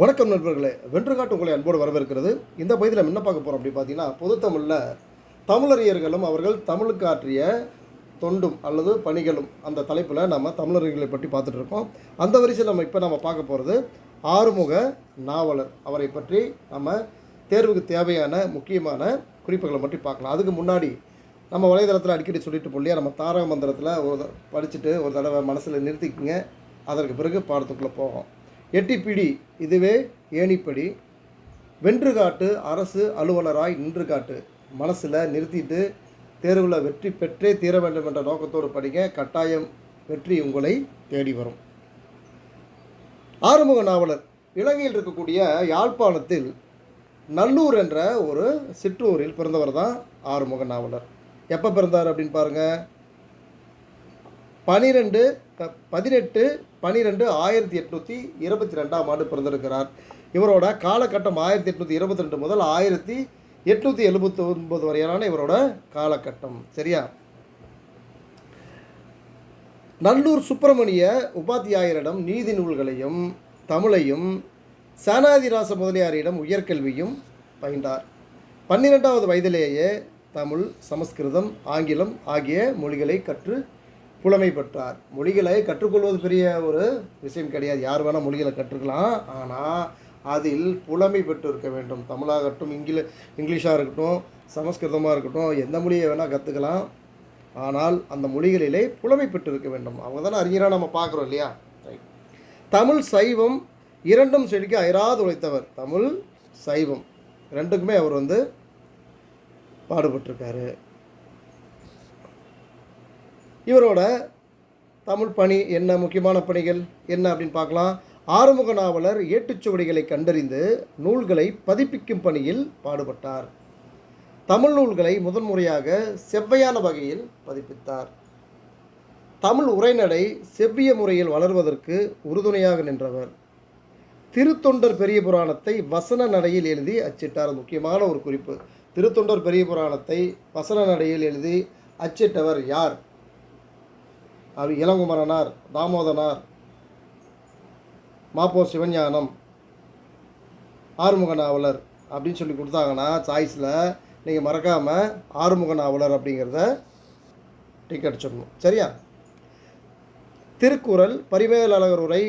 வணக்கம் நண்பர்களே. வென்றுகாட்டு உங்களை அன்போடு வரவேற்கிறது. இந்த பகுதியில் நம்ம என்ன பார்க்க போகிறோம் அப்படி பார்த்தீங்கன்னா பொதுத்தமிழில் தமிழறிஞர்களும் அவர்கள் தமிழுக்கு ஆற்றிய தொண்டும் அல்லது பணிகளும் அந்த தலைப்பில் நம்ம தமிழறிஞர்களை பற்றி பார்த்துட்டு இருக்கோம். அந்த வரிசையில் நம்ம இப்போ நம்ம பார்க்க போகிறது ஆறுமுக நாவலர். அவரை பற்றி நம்ம தேர்வுக்கு தேவையான முக்கியமான குறிப்புகளை பற்றி பார்க்கலாம். அதுக்கு முன்னாடி நம்ம வலைதளத்தில் அடிக்கடி சொல்லிட்டு போலியா நம்ம தாரக மந்திரத்தில் ஒரு படிச்சுட்டு ஒரு தடவை மனசில் நிறுத்திக்கங்க. அதற்கு பிறகு பாடத்துக்குள்ளே போகும் எட்டிப்பிடி இதுவே ஏணிப்படி. வென்று காட்டு அரசு அலுவலராய் நின்று காட்டு மனசில் நிறுத்திட்டு தேர்வில் வெற்றி பெற்றே தீர வேண்டும் என்ற நோக்கத்தோடு படிங்க. கட்டாயம் வெற்றி உங்களை தேடி வரும். ஆறுமுக நாவலர். இலங்கையில் இருக்கக்கூடிய யாழ்ப்பாணத்தில் நல்லூர் என்ற ஒரு சிற்றூரில் பிறந்தவர் தான் ஆறுமுக நாவலர். எப்போ பிறந்தார் அப்படின்னு பாருங்கள் பனிரெண்டு பதினெட்டு பனிரெண்டு ஆயிரத்தி எட்நூற்றி இருபத்தி ரெண்டாம் ஆண்டு பிறந்திருக்கிறார். இவரோட காலகட்டம் ஆயிரத்தி எட்நூற்றி இருபத்தி ரெண்டு முதல் ஆயிரத்தி எட்நூற்றி எழுபத்தி ஒன்பது வரையான இவரோட காலகட்டம். சரியா? நல்லூர் சுப்பிரமணிய உபாத்தியாயரிடம் நீதி நூல்களையும் தமிழையும் சேனாதிராச முதலியாரிடம் உயர்கல்வியும் பயின்றார். பன்னிரெண்டாவது வயதிலேயே தமிழ் சமஸ்கிருதம் ஆங்கிலம் ஆகிய மொழிகளை கற்று புலமை பெற்றார் மொழிகளை கற்றுக்கொள்வது பெரிய ஒரு விஷயம் கிடையாது. யார் வேணால் மொழிகளை கற்றுக்கலாம். ஆனால் அதில் புலமை பெற்று இருக்க வேண்டும். தமிழாகட்டும் இங்கில இங்கிலீஷாக இருக்கட்டும் சமஸ்கிருதமாக இருக்கட்டும் எந்த மொழியை வேணால் கற்றுக்கலாம் ஆனால் அந்த மொழிகளிலே புலமை பெற்று இருக்க வேண்டும். அவங்க தானே அறிஞராக நம்ம பார்க்குறோம் இல்லையா? ரைட் தமிழ் சைவம் இரண்டும் செழிக்க அயராது உழைத்தவர். தமிழ் சைவம். ரெண்டுக்குமே அவர் வந்து பாடுபட்டிருக்காரு. இவரோட தமிழ் பணி என்ன முக்கியமான பணிகள் என்ன அப்படின்னு பார்க்கலாம். ஆறுமுக நாவலர் ஏட்டுச்சுவடிகளை கண்டறிந்து நூல்களை பதிப்பிக்கும் பணியில் பாடுபட்டார். தமிழ் நூல்களை முதன்முறையாக செவ்வையான வகையில் பதிப்பித்தார். தமிழ் உரைநடை செவ்விய முறையில் வளர்வதற்கு உறுதுணையாக நின்றவர். திருத்தொண்டர் பெரிய புராணத்தை வசன நடையில் எழுதி அச்சிட்டார். முக்கியமான ஒரு குறிப்பு. திருத்தொண்டர் பெரிய புராணத்தை வசன நடையில் எழுதி அச்சிட்டவர் யார்? அவர் இளங்குமரனார் தாமோதனார் மாப்போ சிவஞானம் ஆறுமுக நாவலர் அப்படின்னு சொல்லி கொடுத்தாங்கன்னா சாய்ஸில் நீங்கள் மறக்காமல் ஆறுமுக நாவலர் அப்படிங்கிறத டிக் அடிச்சிடணும். சரியா? திருக்குறள் பரிமேலழகர் உரை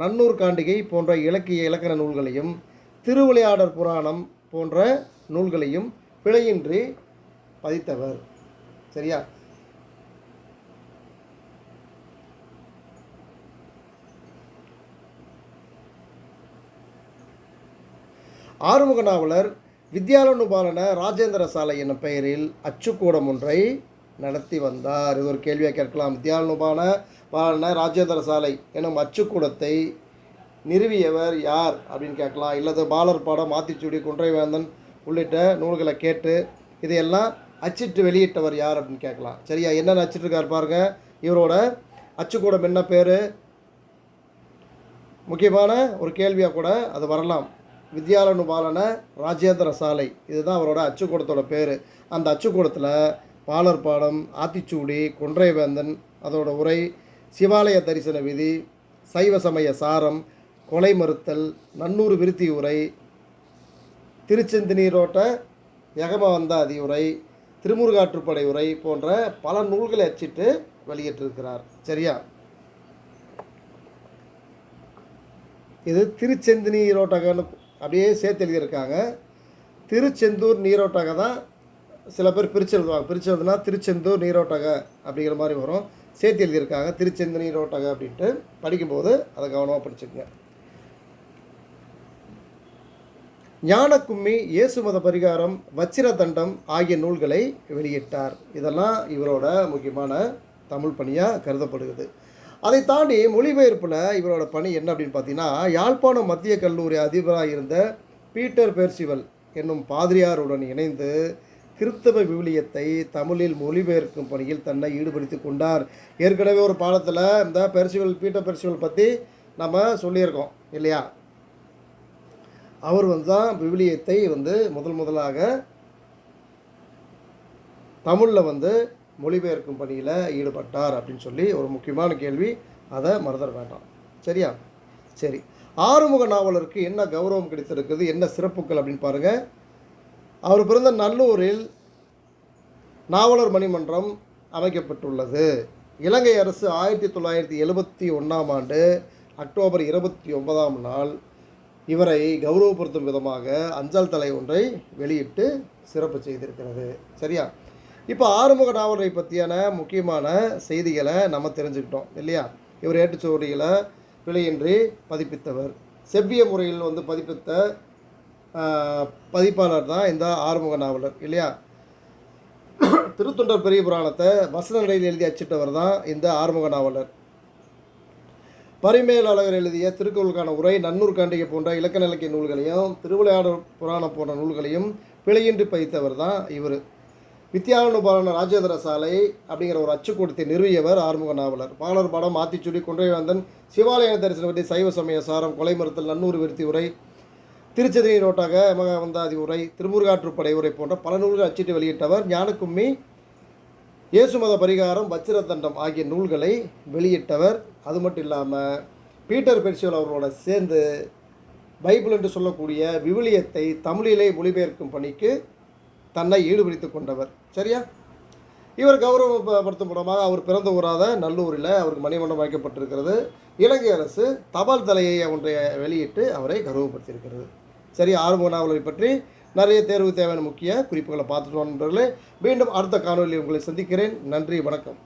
நன்னூர் காண்டிகை போன்ற இலக்கிய இலக்கண நூல்களையும் திருவிளையாடற் புராணம் போன்ற நூல்களையும் பிழையின்றி பதித்தவர். சரியா? ஆறுமுக நாவலர் வித்யாலனுபாலன ராஜேந்திர சாலை என்னும் பெயரில் அச்சுக்கூடம் ஒன்றை நடத்தி வந்தார். இது ஒரு கேள்வியாக கேட்கலாம். வித்யாலனுபான பாலன ராஜேந்திர சாலை எனும் அச்சுக்கூடத்தை நிறுவியவர் யார் அப்படின்னு கேட்கலாம். இல்லது பாலர் பாடம் ஆத்திச்சூடி குன்றைவேந்தன் உள்ளிட்ட நூல்களை கேட்டு இதையெல்லாம் அச்சிட்டு வெளியிட்டவர் யார் அப்படின்னு கேட்கலாம். சரியா? என்னென்ன அச்சிட்ருக்கார் பாருங்க. இவரோட அச்சுக்கூடம் என்ன பேர்? முக்கியமான ஒரு கேள்வியாக கூட அது வரலாம். வித்யாலனுபாலன ராஜேந்திர சாலை. இதுதான் அவரோட அச்சுக்கூடத்தோட பேர். அந்த அச்சுக்கூடத்தில் பாலர் பாடம் ஆத்திச்சூடி கொன்றைவேந்தன் அதோட உரை சிவாலய தரிசன விதி சைவ சமய சாரம் கொலை மறுத்தல் நன்னூறு விருத்தி உரை திருச்செந்தினீரோட்ட யகம வந்தாதி உரை திருமுருகாற்றுப்படை உரை போன்ற பல நூல்களை அச்சிட்டு வெளியிட்டிருக்கிறார். சரியா? இது திருச்செந்தினி நீரோட்டகன்னு அப்படியே சேர்த்து எழுதியிருக்காங்க. திருச்செந்தூர் நீரோட்டக தான் சில பேர் பிரித்து எழுதுவாங்க. பிரித்து எழுதுனா திருச்செந்தூர் நீரோட்டக அப்படிங்கிற மாதிரி வரும். சேர்த்து எழுதியிருக்காங்க. திருச்செந்தூர் நீரோட்டக அப்படின்ட்டு படிக்கும்போது அதை கவனமாக படிச்சுக்கங்க. ஞானக்கும்மி இயேசுமத பரிகாரம் வச்சிர தண்டம் ஆகிய நூல்களை வெளியிட்டார். இதெல்லாம் இவரோட முக்கியமான தமிழ் பணியாக கருதப்படுகிறது. அதை தாண்டி மொழிபெயர்ப்பில் இவரோட பணி என்ன அப்படின்னு பார்த்தீங்கன்னா யாழ்ப்பாணம் மத்திய கல்லூரி அதிபராக இருந்த பீட்டர் பெர்சிவல் என்னும் பாதிரியாருடன் இணைந்து கிறித்தவ விவிலியத்தை தமிழில் மொழிபெயர்க்கும் பணியில் தன்னை ஈடுபடுத்தி கொண்டார். ஏற்கனவே ஒரு பாலத்தில் இந்த பெர்சிவல் பீட்டர் பெர்சிவல் பற்றி நம்ம சொல்லியிருக்கோம் இல்லையா? அவர் வந்து தான் விவிலியத்தை வந்து முதல் முதலாக தமிழில் வந்து மொழிபெயர்க்கும் பணியில் ஈடுபட்டார் அப்படின்னு சொல்லி ஒரு முக்கியமான கேள்வி. அதை மறந்துட வேண்டாம். சரியா? சரி. ஆறுமுக நாவலருக்கு என்ன கௌரவம் கிடைத்திருக்குது? என்ன சிறப்புகள் அப்படின்னு பாருங்கள் அவர் பிறந்த நல்லூரில் நாவலர் மணிமன்றம் அமைக்கப்பட்டுள்ளது. இலங்கை அரசு ஆயிரத்தி தொள்ளாயிரத்தி எழுபத்தி ஒன்றாம் ஆண்டு அக்டோபர் இருபத்தி ஒன்பதாம் நாள் இவரை கௌரவப்படுத்தும் விதமாக அஞ்சல் தலை ஒன்றை வெளியிட்டு சிறப்பு செய்திருக்கிறது. சரியா? இப்போ ஆறுமுக நாவலரை பற்றியான முக்கியமான செய்திகளை நம்ம தெரிஞ்சுக்கிட்டோம் இல்லையா? இவர் ஏட்டுச்சுவடிகளை பிழையின்றி பதிப்பித்தவர். செவ்விய முறையில் வந்து பதிப்பித்த பதிப்பாளர் தான் இந்த ஆறுமுக நாவலர் இல்லையா? திருத்தொண்டர் பெரிய புராணத்தை வசன நிலையில் எழுதி அச்சிட்டவர் தான் இந்த ஆறுமுக நாவலர். பரிமேல் எழுதிய திருக்குறளுக்கான உரை நன்னூர் காண்டிகை போன்ற இலக்கண இலக்கிய நூல்களையும் திருவிளையாடல் புராணம் போன்ற நூல்களையும் பிழையின்றி பதித்தவர் தான் இவர். வித்யானுபாலன ராஜேந்திர சாலை அப்படிங்கிற ஒரு அச்சுக்கூடத்தை நிறுவியவர் ஆறுமுக நாவலர். பாலர் படம் ஆத்திச்சுடி கொன்றைவேந்தன் சிவாலய தரிசனம் பற்றி சைவ சமய சாரம் கொலை மறுத்தல் நன்னூறு விருத்தி உரை திருச்செதிரி ரோட்டாக மகவந்தாதி உரை திருமுருகாற்றுப்படை உரை போன்ற பல நூல்கள் அச்சிட்டு வெளியிட்டவர் ஞானக்கும்மி இயேசுமத பரிகாரம் வச்சிரதண்டம் ஆகிய நூல்களை வெளியிட்டவர். அது மட்டும் இல்லாமல் பீட்டர் பெர்சிவல் அவர்களோட சேர்ந்து பைபிள் என்று சொல்லக்கூடிய விவிலியத்தை தமிழிலே மொழிபெயர்க்கும் பணிக்கு தன்னை ஈடுபடுத்தி கொண்டவர். சரியா? இவர் கௌரவப்படுத்தும் மூலமாக அவர் பிறந்த ஊராத நல்லூரில் அவருக்கு மணிமண்டபம் வைக்கப்பட்டிருக்கிறது இலங்கை அரசு தபால் தலையை ஒன்றை வெளியிட்டு அவரை கௌரவப்படுத்தியிருக்கிறது. சரி ஆரம்ப நாவலரை பற்றி நிறைய தேர்வு தேவையான முக்கிய குறிப்புகளை பார்த்துட்டு நண்பர்களே. மீண்டும் அடுத்த காணொலியில் உங்களை சந்திக்கிறேன். நன்றி வணக்கம்.